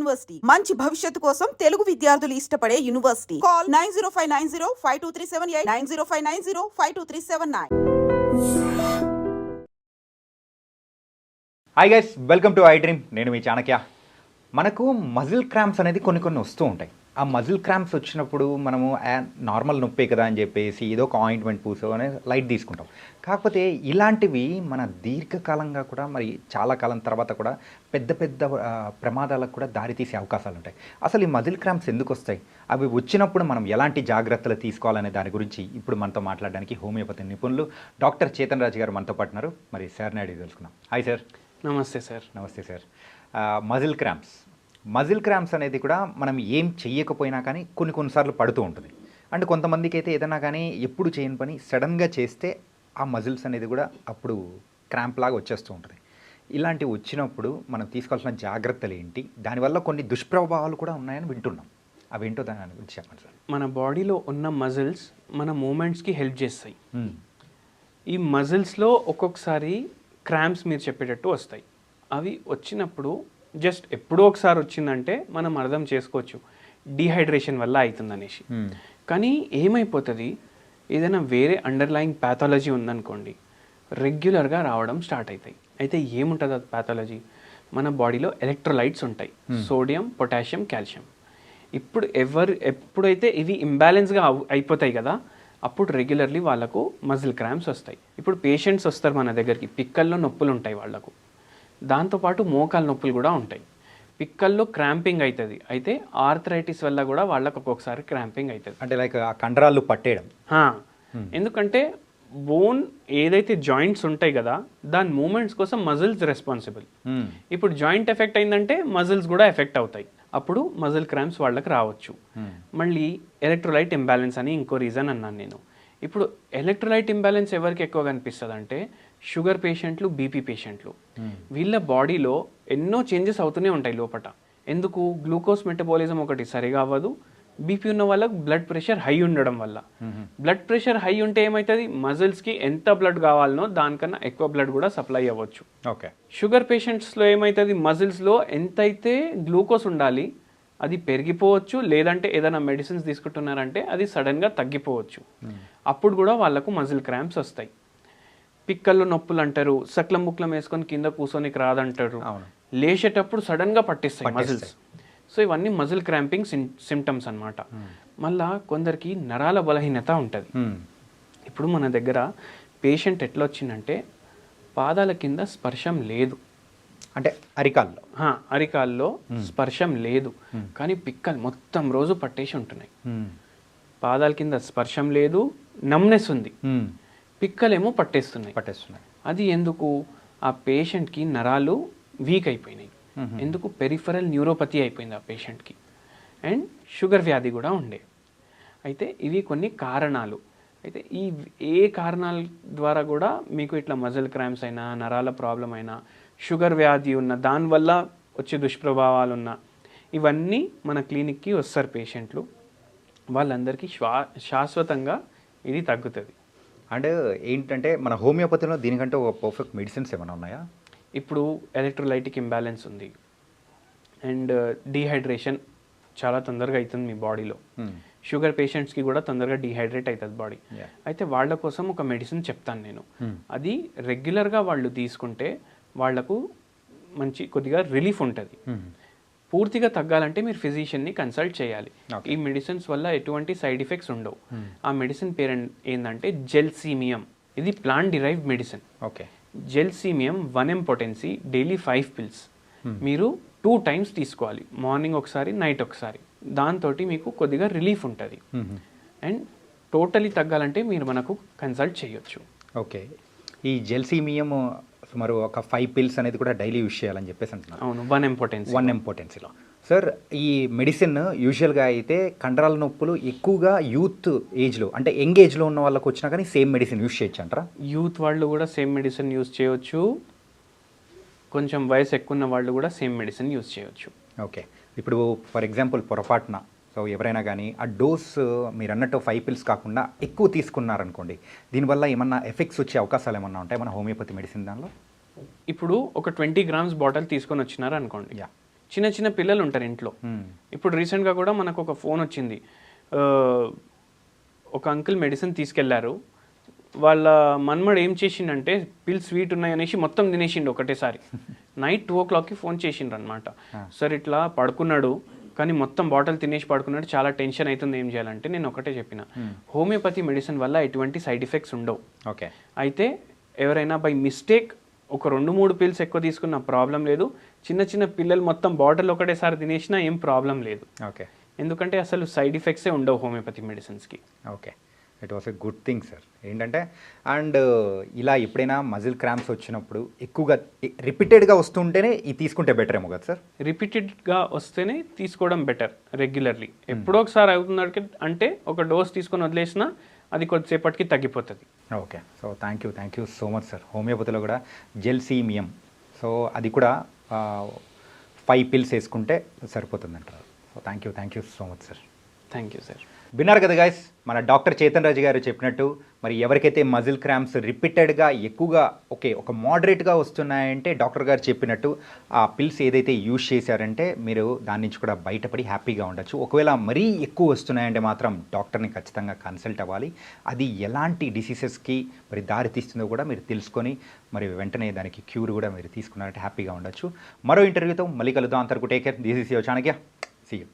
University. మంచి భవిష్యత్తు కోసం తెలుగు విద్యార్థులు ఇష్టపడే university. Call nine zero five nine zero five two three seven eight nine zero five nine zero five two three seven nine. Hi guys welcome to I dream నేను మీ చాణక్య. మనకు muscle cramps అనేది కొన్ని కొన్ని వస్తూ ఉంటాయి. ఆ మజిల్ క్రాంప్స్ వచ్చినప్పుడు మనము నార్మల్ నొప్పే కదా అని చెప్పేసి ఏదో ఒక ఆయింట్మెంట్ పూసో అనే లైట్ తీసుకుంటాం. కాకపోతే ఇలాంటివి మన దీర్ఘకాలంగా కూడా మరి చాలా కాలం తర్వాత కూడా పెద్ద పెద్ద ప్రమాదాలకు కూడా దారితీసే అవకాశాలు ఉంటాయి. అసలు ఈ మజిల్ క్రాంప్స్ ఎందుకు వస్తాయి? అవి వచ్చినప్పుడు మనం ఎలాంటి జాగ్రత్తలు తీసుకోవాలనే దాని గురించి ఇప్పుడు మనతో మాట్లాడడానికి హోమియోపతి నిపుణులు డాక్టర్ చేతన్ రాజు గారు మనతో పాటు ఉన్నారు. మరి సార్ని అడిగి తెలుసుకుందాం. Hi sir. నమస్తే సార్. నమస్తే sir. Muscle cramps muscle cramps అనేది కూడా మనం ఏం చెయ్యకపోయినా కానీ కొన్ని కొన్నిసార్లు పడుతూ ఉంటుంది. అండ్ కొంతమందికి అయితే ఏదైనా కానీ ఎప్పుడు చేయని పని సడన్గా చేస్తే ఆ మజిల్స్ అనేది కూడా అప్పుడు క్రాంప్ లాగా వచ్చేస్తూ ఉంటుంది. ఇలాంటివి వచ్చినప్పుడు మనం తీసుకోవాల్సిన జాగ్రత్తలు ఏంటి? దానివల్ల కొన్ని దుష్ప్రభావాలు కూడా ఉన్నాయని వింటున్నాం. అవి ఏంటో దాని గురించి చెప్పండి సార్. మన బాడీలో ఉన్న మజిల్స్ మన మూమెంట్స్కి హెల్ప్ చేస్తాయి. ఈ మజిల్స్లో ఒక్కొక్కసారి క్రాంప్స్ మీరు చెప్పేటట్టు వస్తాయి. అవి వచ్చినప్పుడు జస్ట్ ఎప్పుడో ఒకసారి వచ్చిందంటే మనం అర్థం చేసుకోవచ్చు. డీహైడ్రేషన్ వల్ల అవుతుందనేసి మ్మ్. కానీ ఏమైపోతుంది? ఏదైనా వేరే అండర్లయింగ్ ప్యాథాలజీ ఉందనుకోండి రెగ్యులర్గా రావడం స్టార్ట్ అవుతాయి అయితే ఏముంటుంది అది ప్యాథాలజీ మన బాడీలో ఎలక్ట్రోలైట్స్ ఉంటాయి. సోడియం పొటాషియం కాల్షియం ఇప్పుడు ఎవరు ఎప్పుడైతే ఇవి ఇంబ్యాలెన్స్గా అయిపోతాయి కదా అప్పుడు రెగ్యులర్లీ వాళ్ళకు మజిల్ క్రాంప్స్ వస్తాయి. ఇప్పుడు పేషెంట్స్ వస్తారు మన దగ్గరికి పిక్కల్లో నొప్పులు ఉంటాయి వాళ్ళకు. దాంతోపాటు మోకాలు నొప్పులు కూడా ఉంటాయి. పిక్కల్లో క్రాంపింగ్ అవుతుంది అయితే ఆర్థరైటిస్ వల్ల కూడా వాళ్ళకు ఒక్కొక్కసారి క్రాంపింగ్ అవుతుంది అంటే లైక్ ఆ కండరాలు పట్టేయడం. ఎందుకంటే బోన్ ఏదైతే జాయింట్స్ ఉంటాయి కదా దాని మూమెంట్స్ కోసం మజిల్స్ రెస్పాన్సిబుల్. ఇప్పుడు జాయింట్ ఎఫెక్ట్ అయిందంటే మజిల్స్ కూడా ఎఫెక్ట్ అవుతాయి. అప్పుడు మజిల్ క్రాంప్స్ వాళ్ళకి రావచ్చు. మళ్ళీ ఎలక్ట్రోలైట్ ఇంబ్యాలెన్స్ అని ఇంకో రీజన్ అన్నాను నేను. ఇప్పుడు ఎలక్ట్రోలైట్ ఇంబ్యాలెన్స్ ఎవరికి ఎక్కువ కనిపిస్తుంది అంటే షుగర్ పేషెంట్లు బీపీ పేషెంట్లు. వీళ్ళ బాడీలో ఎన్నో చేంజెస్ అవుతూనే ఉంటాయి లోపట. ఎందుకు? గ్లూకోజ్ మెటబాలిజం ఒకటి సరిగా అవ్వదు బీపీ ఉన్న వాళ్ళకి బ్లడ్ ప్రెషర్ హై ఉండడం వల్ల. బ్లడ్ ప్రెషర్ హై ఉంటే ఏమవుతుంది మజిల్స్కి ఎంత బ్లడ్ కావాలనో దానికన్నా ఎక్కువ బ్లడ్ కూడా సప్లై అవ్వచ్చు. ఓకే. షుగర్ పేషెంట్స్లో ఏమవుతుంది మజిల్స్లో ఎంతైతే గ్లూకోజ్ ఉండాలి అది పెరిగిపోవచ్చు. లేదంటే ఏదైనా మెడిసిన్స్ తీసుకుంటున్నారంటే అది సడన్గా తగ్గిపోవచ్చు. అప్పుడు కూడా వాళ్ళకు మజిల్ క్రాంప్స్ వస్తాయి. పిక్కల్లో నొప్పులు అంటారు సక్లం ముక్లం వేసుకొని కింద కూర్చొనికి రాదంటారు. లేచేటప్పుడు సడన్గా పట్టిస్తాయి మజిల్స్ సో ఇవన్నీ మజిల్ క్రాంపింగ్ సిమ్టమ్స్ అన్నమాట. మళ్ళా కొందరికి నరాల బలహీనత ఉంటుంది. మ్మ్. ఇప్పుడు మన దగ్గర పేషెంట్ ఎట్లా వచ్చిందంటే పాదాల కింద స్పర్శం లేదు. అంటే అరికాల్లో? అరికాల్లో స్పర్శం లేదు. కానీ పిక్కలు మొత్తం రోజు పట్టేసి ఉంటున్నాయి. పాదాల కింద స్పర్శం లేదు నమ్నెస్ ఉంది. పిక్కలేమో పట్టేస్తున్నాయి. పట్టేస్తున్నాయి. అది ఎందుకు? ఆ పేషెంట్కి నరాలు వీక్ అయిపోయినాయి. ఎందుకు? పెరిఫరల్ న్యూరోపతి అయిపోయింది ఆ పేషెంట్కి. అండ్ షుగర్ వ్యాధి కూడా ఉండే. అయితే ఇవి కొన్ని కారణాలు. అయితే ఈ ఏ కారణాల ద్వారా కూడా మీకు ఇట్లా మజిల్ క్రాంప్స్ అయినా నరాల ప్రాబ్లం అయినా షుగర్ వ్యాధి ఉన్న దానివల్ల వచ్చే దుష్ప్రభావాలు ఉన్న ఇవన్నీ మన క్లినిక్కి వస్తారు పేషెంట్లు. వాళ్ళందరికీ శ్వా శాశ్వతంగా ఇది తగ్గుతుంది. అండ్ ఏంటంటే మన హోమియోపతిలో దీనికంటే ఒక పర్ఫెక్ట్ మెడిసిన్స్ ఏమైనా ఉన్నాయా? ఇప్పుడు ఎలక్ట్రోలైటిక్ ఇంబ్యాలెన్స్ ఉంది. అండ్ డీహైడ్రేషన్ చాలా తొందరగా అవుతుంది మీ బాడీలో. షుగర్ పేషెంట్స్కి కూడా తొందరగా డీహైడ్రేట్ అవుతుంది బాడీ. అయితే వాళ్ళ కోసం ఒక మెడిసిన్ చెప్తాను నేను. అది రెగ్యులర్గా వాళ్ళు తీసుకుంటే వాళ్ళకు మంచి కొద్దిగా రిలీఫ్ ఉంటుంది. పూర్తిగా తగ్గాలంటే మీరు ఫిజిషియన్ని కన్సల్ట్ చేయాలి. ఈ మెడిసిన్స్ వల్ల ఎటువంటి సైడ్ ఎఫెక్ట్స్ ఉండవు. ఆ మెడిసిన్ పేరు ఏంటంటే జెల్సీమియం. ఇది plant derive medicine. Okay. Gelsemium one M potency daily five pills. మీరు టూ టైమ్స్ తీసుకోవాలి. మార్నింగ్ ఒకసారి నైట్ ఒకసారి. దాంతో మీకు కొద్దిగా రిలీఫ్ ఉంటుంది. అండ్ టోటలీ తగ్గాలంటే మీరు మనకు కన్సల్ట్ చేయొచ్చు. ఓకే. ఈ జెల్సీమియం సుమారు ఒక ఫైవ్ పిల్స్ అనేది కూడా డైలీ యూజ్ చేయాలని చెప్పేసి అంటున్నారు. అవును వన్ ఇంపార్టెన్స్ వన్ ఇంపార్టెన్సీలో సార్ ఈ మెడిసిన్ యూజువల్గా అయితే కండరాల నొప్పులు ఎక్కువగా యూత్ ఏజ్లో అంటే యంగ్ ఏజ్లో ఉన్న వాళ్ళకి వచ్చినా కానీ సేమ్ మెడిసిన్ యూజ్ చేయొచ్చు అంటారా? యూత్ వాళ్ళు కూడా సేమ్ మెడిసిన్ యూస్ చేయొచ్చు. కొంచెం వయసు ఎక్కువ ఉన్న వాళ్ళు కూడా సేమ్ మెడిసిన్ యూస్ చేయొచ్చు. ఓకే ఇప్పుడు ఫర్ ఎగ్జాంపుల్ పొరపాటున సో ఎవరైనా కానీ ఆ డోస్ మీరు అన్నట్టు ఫైవ్ పిల్స్ కాకుండా ఎక్కువ తీసుకున్నారనుకోండి దీనివల్ల ఏమన్నా ఎఫెక్ట్స్ వచ్చే అవకాశాలు ఏమన్నా ఉంటాయి? మన హోమియోపతి మెడిసిన్ దానిలో? ఇప్పుడు ఒక ట్వంటీ గ్రామ్స్ బాటిల్ తీసుకొని వచ్చినారు అనుకోండి చిన్న చిన్న పిల్లలు ఉంటారు ఇంట్లో. ఇప్పుడు రీసెంట్గా కూడా మనకు ఒక ఫోన్ వచ్చింది. ఒక అంకుల్ మెడిసిన్ తీసుకెళ్ళారు. వాళ్ళ మన్మడు ఏం చేసిండంటే పిల్ స్వీట్ ఉన్నాయనేసి మొత్తం తినేసిండు ఒకటేసారి. నైట్ టూ ఓ క్లాక్కి ఫోన్ చేసిండ్రు అనమాట సార్ ఇట్లా పడుకున్నాడు కానీ మొత్తం బాటిల్ తినేసి పడుకున్నాడు చాలా టెన్షన్ అవుతుంది ఏం చేయాలంటే నేను ఒకటే చెప్పిన. హోమియోపతి మెడిసిన్ వల్ల ఎటువంటి సైడ్ ఎఫెక్ట్స్ ఉండవు. ఓకే. అయితే ఎవరైనా బై మిస్టేక్ ఒక రెండు మూడు పిల్స్ ఎక్కువ తీసుకున్న ప్రాబ్లం లేదు. చిన్న చిన్న పిల్లలు మొత్తం బాటిల్ ఒకటేసారి తినేసినా ఏం ప్రాబ్లం లేదు. ఓకే. ఎందుకంటే అసలు సైడ్ ఎఫెక్ట్సే ఉండవు homeopathy మెడిసిన్స్కి. Okay. It was a good thing sir ఏంటంటే అండ్ ఇలా ఎప్పుడైనా మజిల్ క్రాంప్స్ వచ్చినప్పుడు ఎక్కువగా రిపీటెడ్గా వస్తుంటేనే ఇది తీసుకుంటే బెటర్ ఏమో కదా సార్ రిపీటెడ్గా వస్తేనే తీసుకోవడం బెటర్ రెగ్యులర్లీ ఎప్పుడో ఒకసారి అవుతుంది అంటే ఒక డోస్ తీసుకొని వదిలేసినా అది కొద్దిసేపటికి తగ్గిపోతుంది. Okay so thank you thank you so much sir హోమియోపతిలో కూడా జెల్సీమియం సో అది కూడా ఫైవ్ పిల్స్ వేసుకుంటే సరిపోతుందంటారు. So thank you thank you so much sir thank you sir విన్నారు కదా గాయస్ మన డాక్టర్ చేతన్ రాజు గారు చెప్పినట్టు మరి ఎవరికైతే మజిల్ క్రాంప్స్ రిపీటెడ్గా ఎక్కువగా ఓకే ఒక మోడరేట్గా వస్తున్నాయంటే డాక్టర్ గారు చెప్పినట్టు ఆ పిల్స్ ఏదైతే యూజ్ చేశారంటే మీరు దాని నుంచి కూడా బయటపడి హ్యాపీగా ఉండొచ్చు. ఒకవేళ మరీ ఎక్కువ వస్తున్నాయంటే మాత్రం డాక్టర్ని ఖచ్చితంగా కన్సల్ట్ అవ్వాలి. అది ఎలాంటి డిసీజెస్కి మరి దారి తీస్తుందో కూడా మీరు తెలుసుకొని మరి వెంటనే దానికి క్యూర్ కూడా మీరు తీసుకున్నారంటే హ్యాపీగా ఉండొచ్చు. మరో ఇంటర్వ్యూతో మళ్ళీ కలుద్దాం. అంతవరకు take care this is your Chanakya see you